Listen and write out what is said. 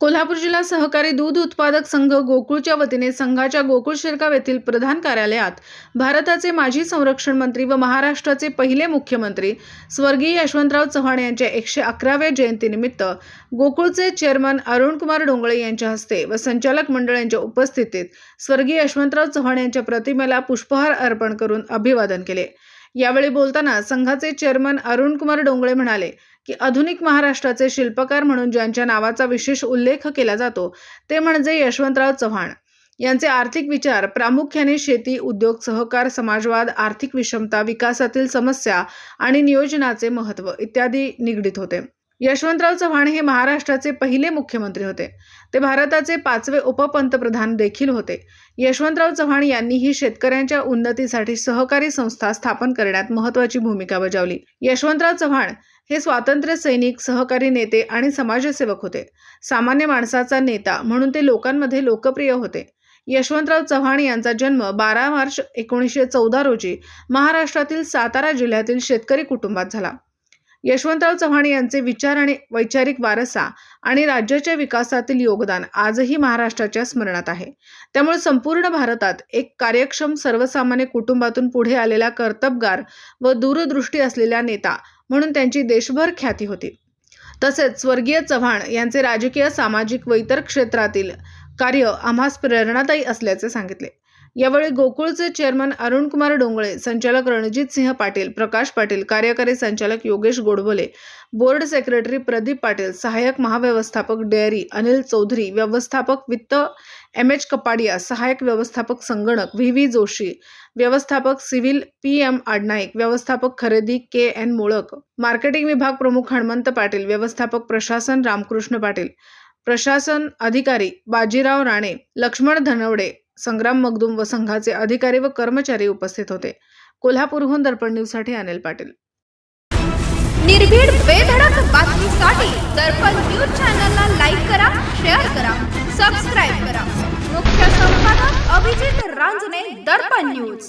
कोल्हापूर जिल्हा सहकारी दूध उत्पादक संघ गोकुळच्या वतीने संघाच्या गोकुळ शिरकाव येथील प्रधान कार्यालयात भारताचे माजी संरक्षण मंत्री व महाराष्ट्राचे पहिले मुख्यमंत्री स्वर्गीय यशवंतराव चव्हाण यांच्या एकशे अकराव्या जयंतीनिमित्त गोकुळचे चेअरमन अरुणकुमार डोंगळे यांच्या हस्ते व संचालक मंडळ यांच्या उपस्थितीत स्वर्गीय यशवंतराव चव्हाण यांच्या प्रतिमेला पुष्पहार अर्पण करून अभिवादन केले. यावेळी बोलताना संघाचे चेअरमन अरुणकुमार डोंगळे म्हणाले की आधुनिक महाराष्ट्राचे शिल्पकार म्हणून ज्यांच्या नावाचा विशेष उल्लेख केला जातो ते म्हणजे यशवंतराव चव्हाण. यांचे आर्थिक विचार प्रामुख्याने शेती उद्योग सहकार समाजवाद आर्थिक विषमता विकासातील समस्या आणि नियोजनाचे महत्त्व इत्यादी निगडीत होते. यशवंतराव चव्हाण हे महाराष्ट्राचे पहिले मुख्यमंत्री होते. ते भारताचे पाचवे उपपंतप्रधान देखील होते. यशवंतराव चव्हाण यांनीही शेतकऱ्यांच्या उन्नतीसाठी सहकारी संस्था स्थापन करण्यात महत्त्वाची भूमिका बजावली. यशवंतराव चव्हाण हे स्वातंत्र्य सैनिक सहकारी नेते आणि समाजसेवक होते. सामान्य माणसाचा नेता म्हणून ते लोकांमध्ये लोकप्रिय होते. यशवंतराव चव्हाण यांचा जन्म बारा मार्च एकोणीसशे चौदा रोजी महाराष्ट्रातील सातारा जिल्ह्यातील शेतकरी कुटुंबात झाला. यशवंतराव चव्हाण यांचे विचार आणि वैचारिक वारसा आणि राज्याच्या विकासातील योगदान आजही महाराष्ट्राच्या स्मरणात आहे. त्यामुळे संपूर्ण भारतात एक कार्यक्षम सर्वसामान्य कुटुंबातून पुढे आलेला कर्तबगार व दूरदृष्टी असलेला नेता म्हणून त्यांची देशभर ख्याती होती. तसेच स्वर्गीय चव्हाण यांचे राजकीय सामाजिक व इतर क्षेत्रातील कार्य आम्हास प्रेरणादायी असल्याचे सांगितले. यावेळी गोकुळचे चेअरमन अरुणकुमार डोंगळे संचालक रणजित सिंह पाटील प्रकाश पाटील कार्यकारी संचालक योगेश गोडबोले बोर्ड सेक्रेटरी प्रदीप पाटील सहाय्यक महाव्यवस्थापक डेअरी अनिल चौधरी व्यवस्थापक वित्त एम एच कपाडिया सहाय्यक व्यवस्थापक संगणक व्ही व्ही जोशी व्यवस्थापक सिव्हिल पी एम आडनाईक व्यवस्थापक खरेदी के एन मोळक मार्केटिंग विभाग प्रमुख हणमंत पाटील व्यवस्थापक प्रशासन रामकृष्ण पाटील प्रशासन अधिकारी बाजीराव राणे लक्ष्मण धनवडे संग्राम मगदुम व संघाचे अधिकारी व कर्मचारी उपस्थित होते. कोल्हापूरहून दर्पण न्यूजसाठी अनिल पाटील. निर्भीड बेधडक बातमीसाठी दर्पण न्यूज चॅनलला लाईक करा शेअर करा सबस्क्राईब करा. मुख्य संपादक अभिजित रांजने दर्पण न्यूज.